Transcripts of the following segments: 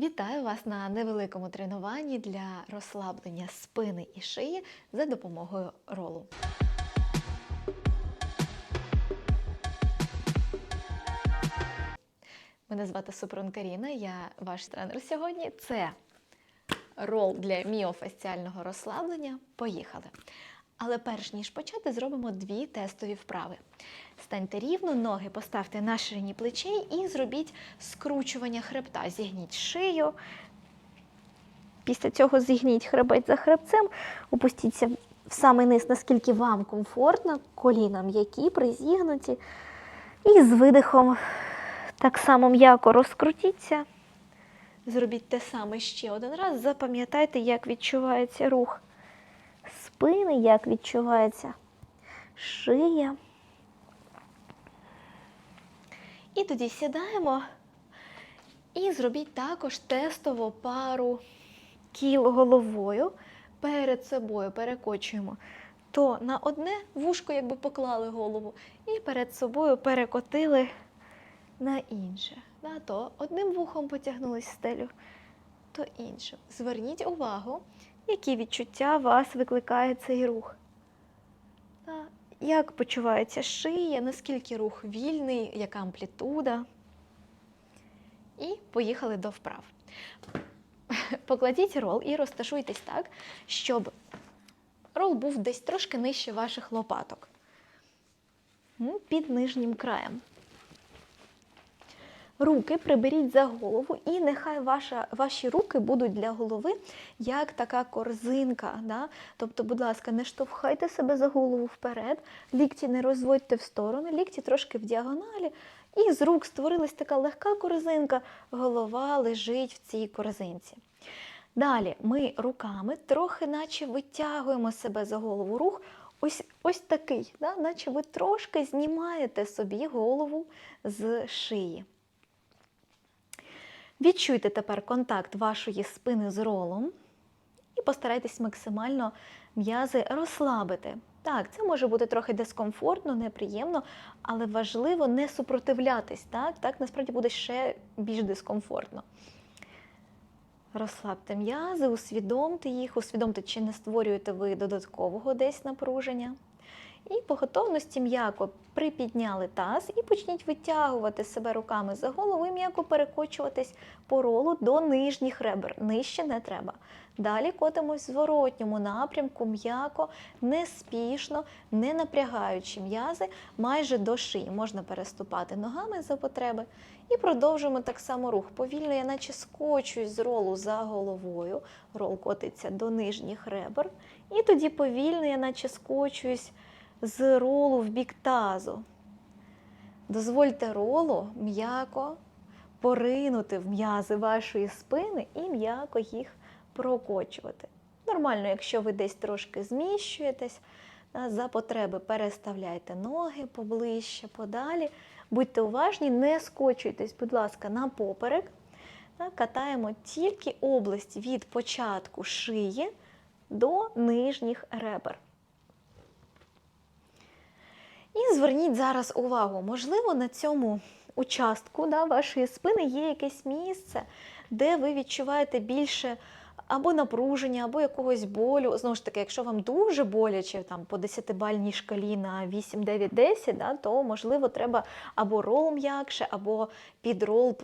Вітаю вас на невеликому тренуванні для розслаблення спини і шиї за допомогою ролу. Мене звати Супрун Каріна, я ваш тренер сьогодні. Це рол для міофасціального розслаблення. Поїхали. Але перш ніж почати, зробимо дві тестові вправи. Станьте рівно, ноги поставте на ширині плечей і зробіть скручування хребта. Зігніть шию. Після цього зігніть хребець за хребцем, опустіться в самий низ, наскільки вам комфортно, коліна м'які, призігнуті. І з видихом так само м'яко розкрутіться. Зробіть те саме ще один раз. Запам'ятайте, як відчувається рух спини, як відчувається шия. І тоді сідаємо і зробіть також тестову пару кіл головою перед собою, перекочуємо. То на одне вушко якби поклали голову, і перед собою перекотили на інше. То одним вухом потягнулись стелю, то іншим. Зверніть увагу, які відчуття вас викликає цей рух. Як почувається шия, наскільки рух вільний, яка амплітуда. І поїхали до вправ. Покладіть рол і розташуйтесь так, щоб рол був десь трошки нижче ваших лопаток. Під нижнім краєм. Руки приберіть за голову, і нехай ваша, ваші руки будуть для голови як така корзинка. Да? Тобто, будь ласка, не штовхайте себе за голову вперед, лікті не розводьте в сторони, лікті трошки в діагоналі. І з рук створилась така легка корзинка, голова лежить в цій корзинці. Далі ми руками трохи наче витягуємо себе за голову. Рух ось ось такий, да? наче ви трошки знімаєте собі голову з шиї. Відчуйте тепер контакт вашої спини з ролом і постарайтесь максимально м'язи розслабити. Так, це може бути трохи дискомфортно, неприємно, але важливо не супротивлятись. Так, так насправді буде ще більш дискомфортно. Розслабте м'язи, усвідомте їх, усвідомте, чи не створюєте ви додаткового десь напруження. І по готовності м'яко припідняли таз і почніть витягувати себе руками за голову і м'яко перекочуватись по ролу до нижніх ребер. Нижче не треба. Далі котимось в зворотньому напрямку, м'яко, неспішно, не напрягаючи м'язи майже до шиї. Можна переступати ногами за потреби. І продовжуємо так само рух. Повільно я наче скочуюсь з ролу за головою. Рол котиться до нижніх ребер. І тоді повільно я наче скочуюсь з ролу в бік тазу. Дозвольте ролу м'яко поринути в м'язи вашої спини і м'яко їх прокочувати. Нормально, якщо ви десь трошки зміщуєтесь, за потреби переставляйте ноги поближче, подалі. Будьте уважні, не скочуйтесь, будь ласка, на поперек. Катаємо тільки область від початку шиї до нижніх ребер. І зверніть зараз увагу, можливо, на цьому участку да, вашої спини є якесь місце, де ви відчуваєте більше або напруження, або якогось болю. Знову ж таки, якщо вам дуже боляче там, по 10-бальній шкалі на 8, 9, 10, да, то можливо треба або рол м'якше, або під рол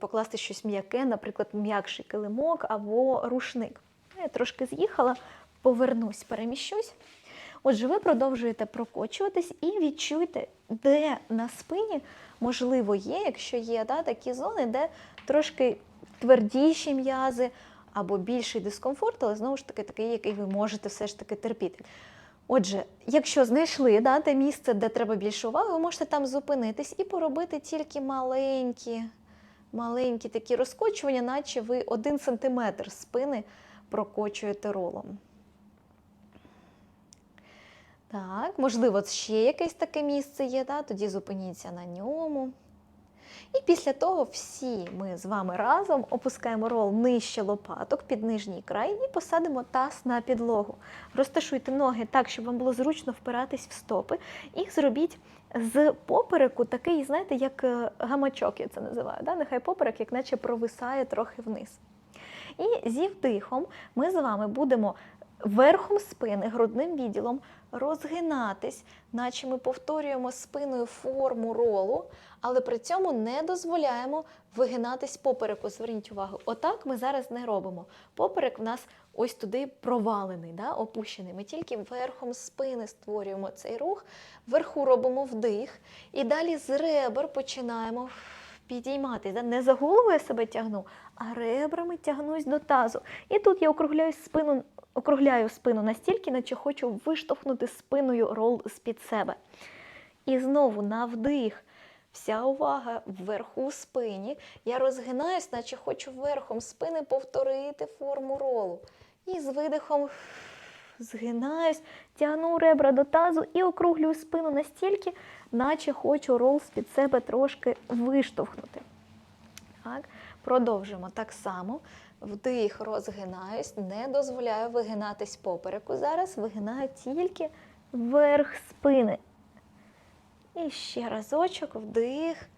покласти щось м'яке, наприклад, м'якший килимок або рушник. Я трошки з'їхала, повернусь, переміщусь. Отже, ви продовжуєте прокочуватись і відчуйте, де на спині, можливо, є, якщо є да, такі зони, де трошки твердіші м'язи або більший дискомфорт, але знову ж таки такий, який ви можете все ж таки терпіти. Отже, якщо знайшли да, те місце, де треба більше уваги, ви можете там зупинитись і поробити тільки маленькі, маленькі такі розкочування, наче ви один сантиметр спини прокочуєте ролом. Так, можливо, ще якесь таке місце є, да? тоді зупиніться на ньому. І після того всі ми з вами разом опускаємо рол нижче лопаток під нижній край і посадимо таз на підлогу. Розташуйте ноги так, щоб вам було зручно впиратись в стопи, і зробіть з попереку такий, знаєте, як е, гамачок, я це називаю. Да? Нехай поперек, як наче провисає трохи вниз. І зі вдихом ми з вами будемо верхом спини, грудним відділом розгинатись, наче ми повторюємо спиною форму ролу, але при цьому не дозволяємо вигинатись попереку. Зверніть увагу, отак ми зараз не робимо. Поперек в нас ось туди провалений, да, опущений. Ми тільки верхом спини створюємо цей рух, вверху робимо вдих, і далі з ребер починаємо підійматись. Да? Не за голову я себе тягну, а ребрами тягнусь до тазу. І тут я округляю спину, округляю спину настільки, наче хочу виштовхнути спиною рол з-під себе. І знову на вдих. Вся увага вверху спині. Я розгинаюсь, наче хочу верхом спини повторити форму ролу. І з видихом згинаюсь, тягну ребра до тазу і округлюю спину настільки, наче хочу рол з-під себе трошки виштовхнути. Так. Продовжимо так само. Вдих, розгинаюсь, не дозволяю вигинатись попереку. Зараз вигинаю тільки верх спини. І ще разочок, вдих.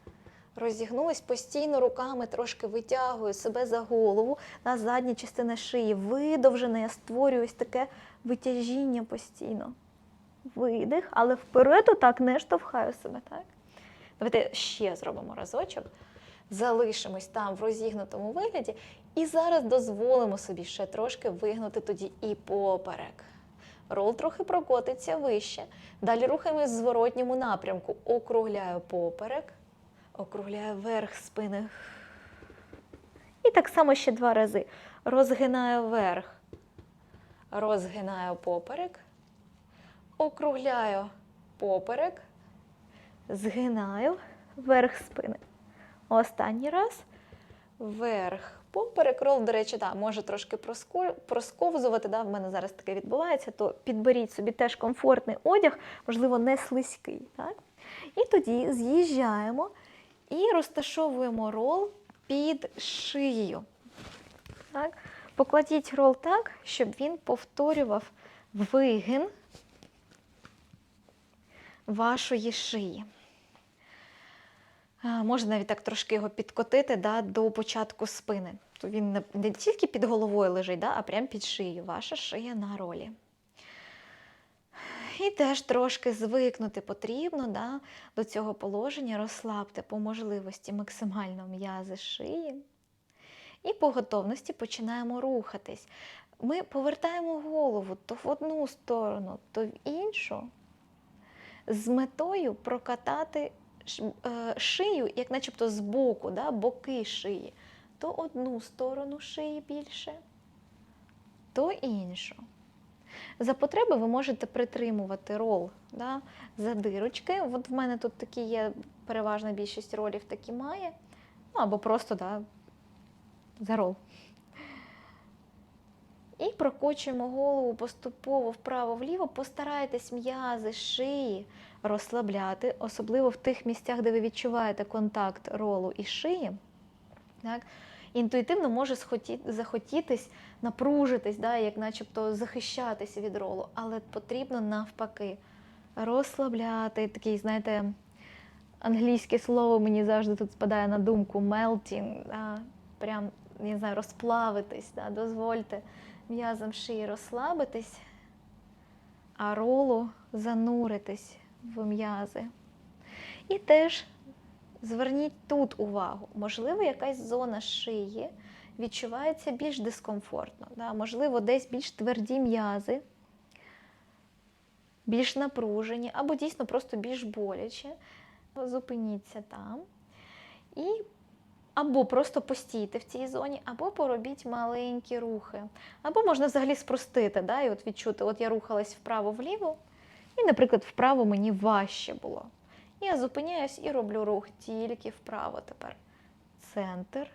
Розігнулась постійно руками, трошки витягую себе за голову на задня частина шиї. Видовжена, я створюю ось таке витяжіння постійно. Видих, але вперед отак не штовхаю себе. так? Давайте ще зробимо разочок. Залишимось там в розігнутому вигляді. І зараз дозволимо собі ще трошки вигнути тоді і поперек. Рол трохи прокотиться вище. Далі рухаємось в зворотньому напрямку. Округляю поперек, округляю верх спини. І так само ще два рази. Розгинаю верх, розгинаю поперек, округляю поперек, згинаю верх спини. Останній раз. Вверх. Поперек рол, до речі, да, може трошки просковзувати. Да, в мене зараз таке відбувається, то підберіть собі теж комфортний одяг, можливо, не слизький. Так? І тоді з'їжджаємо і розташовуємо рол під шиєю. Так? Покладіть рол так, щоб він повторював вигин вашої шиї. Можна навіть так трошки його підкотити да, до початку спини. То він не, тільки під головою лежить, да, а прямо під шиєю. Ваша шия на ролі. І теж трошки звикнути потрібно да, до цього положення, розслабте по можливості максимально м'язи шиї. І по готовності починаємо рухатись. Ми повертаємо голову то в одну сторону, то в іншу, з метою прокатати шию, як начебто збоку, да, боки шиї, то одну сторону шиї більше, то іншу. За потреби ви можете притримувати рол да, за дирочки. От в мене тут такі є, переважна більшість ролів такі має. Ну, або просто да, за рол. І прокочуємо голову поступово вправо-вліво. Постарайтесь м'язи шиї розслабляти, особливо в тих місцях, де ви відчуваєте контакт ролу і шиї. Так? Інтуїтивно може захотітись напружитись, да, як начебто захищатися від ролу, але потрібно навпаки розслабляти такий, знаєте, англійське слово мені завжди тут спадає на думку melting, да, прям, не знаю, розплавитись, да, дозвольте м'язам шиї розслабитись, а ролу зануритись в м'язи. І теж зверніть тут увагу. Можливо, якась зона шиї відчувається більш дискомфортно. Да? Можливо, десь більш тверді м'язи, більш напружені, або дійсно просто більш боляче. Зупиніться там. І або просто постійте в цій зоні, або поробіть маленькі рухи. Або можна взагалі спростити, да, і от відчути, от я рухалась вправо-вліво, і, наприклад, вправо мені важче було. Я зупиняюсь і роблю рух тільки вправо тепер. Центр,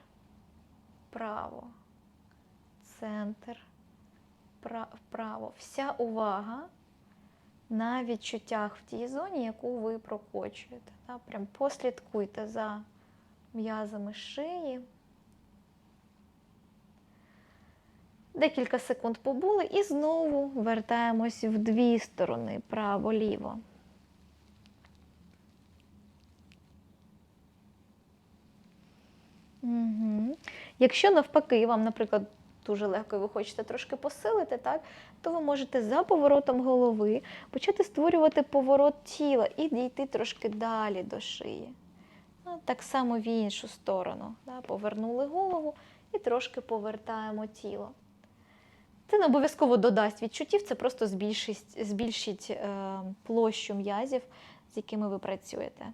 вправо, центр, пра- вправо. Вся увага на відчуттях в тій зоні, яку ви прокочуєте. Прям послідкуйте за м'язами шиї. Декілька секунд побули і знову вертаємось в дві сторони право-ліво. Угу. Якщо навпаки, вам, наприклад, дуже легко і ви хочете трошки посилити, так, то ви можете за поворотом голови почати створювати поворот тіла і дійти трошки далі до шиї. Ну, Так само в іншу сторону. Да, повернули голову і трошки повертаємо тіло. Це не обов'язково додасть відчуттів, це просто збільшить, збільшить е, площу м'язів, з якими ви працюєте.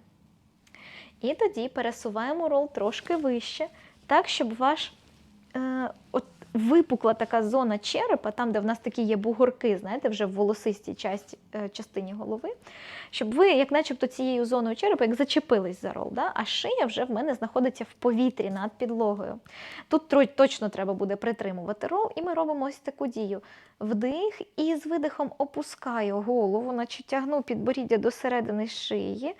І тоді пересуваємо рол трошки вище, так, щоб ваш е, от випукла така зона черепа, там, де в нас такі є бугорки, знаєте, вже в волосистій часті, е, частині голови, щоб ви, як начебто, цією зоною черепа, як зачепились за рол, да? а шия вже в мене знаходиться в повітрі над підлогою. Тут точно треба буде притримувати рол, і ми робимо ось таку дію. Вдих і з видихом опускаю голову, наче тягну підборіддя до середини шиї.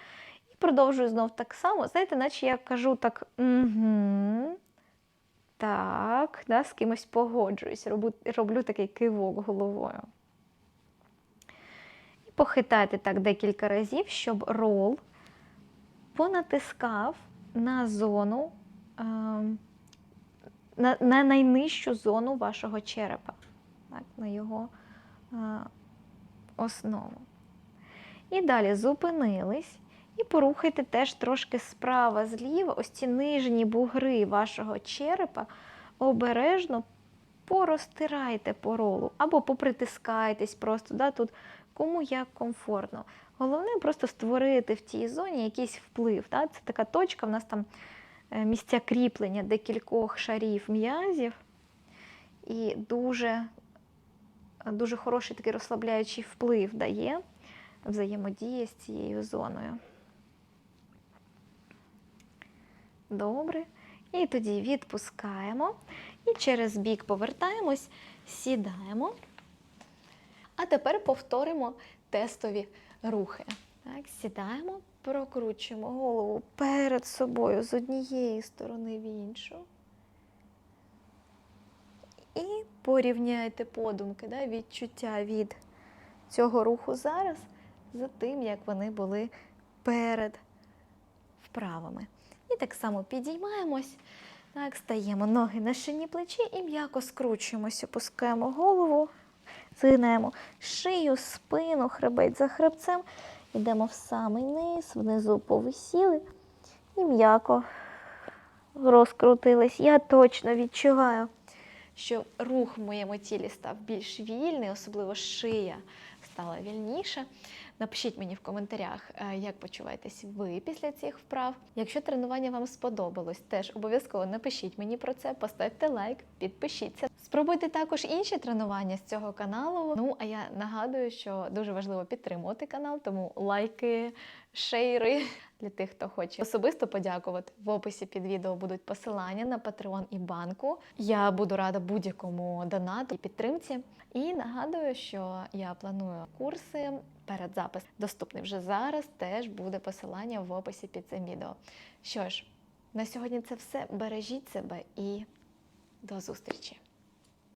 І продовжую знов так само. Знаєте, наче я кажу так. Угу, так, да, з кимось погоджуюсь, роблю, роблю такий кивок головою. І похитайте так декілька разів, щоб рол понатискав на зону, ем, на, на найнижчу зону вашого черепа, так, на його е, основу. І далі зупинились. І порухайте теж трошки справа зліва, ось ці нижні бугри вашого черепа обережно порозтирайте по ролу або попритискайтесь просто, да, тут кому як комфортно. Головне просто створити в цій зоні якийсь вплив. Да? Це така точка, в нас там е, місця кріплення декількох шарів м'язів. І дуже, дуже хороший такий розслабляючий вплив дає взаємодія з цією зоною. Добре. І тоді відпускаємо. І через бік повертаємось, сідаємо. А тепер повторимо тестові рухи. Так, сідаємо, прокручуємо голову перед собою з однієї сторони в іншу. І порівняйте подумки, да, відчуття від цього руху зараз за тим, як вони були перед вправами. І так само підіймаємось, так, стаємо ноги на шині плечі і м'яко скручуємося, опускаємо голову, згинаємо шию, спину, хребець за хребцем. Йдемо в самий низ, внизу повисіли і м'яко розкрутились. Я точно відчуваю, що рух в моєму тілі став більш вільний, особливо шия стала вільніше. Напишіть мені в коментарях, е, як почуваєтесь ви після цих вправ. Якщо тренування вам сподобалось, теж обов'язково напишіть мені про це, поставте лайк, підпишіться. Спробуйте також інші тренування з цього каналу. Ну а я нагадую, що дуже важливо підтримувати канал, тому лайки, шейри для тих, хто хоче особисто подякувати. В описі під відео будуть посилання на Patreon і банку. Я буду рада будь-якому донату і підтримці. І нагадую, що я планую курси перед запис доступний вже зараз. Теж буде посилання в описі під цим відео. Що ж, на сьогодні це все. Бережіть себе і до зустрічі!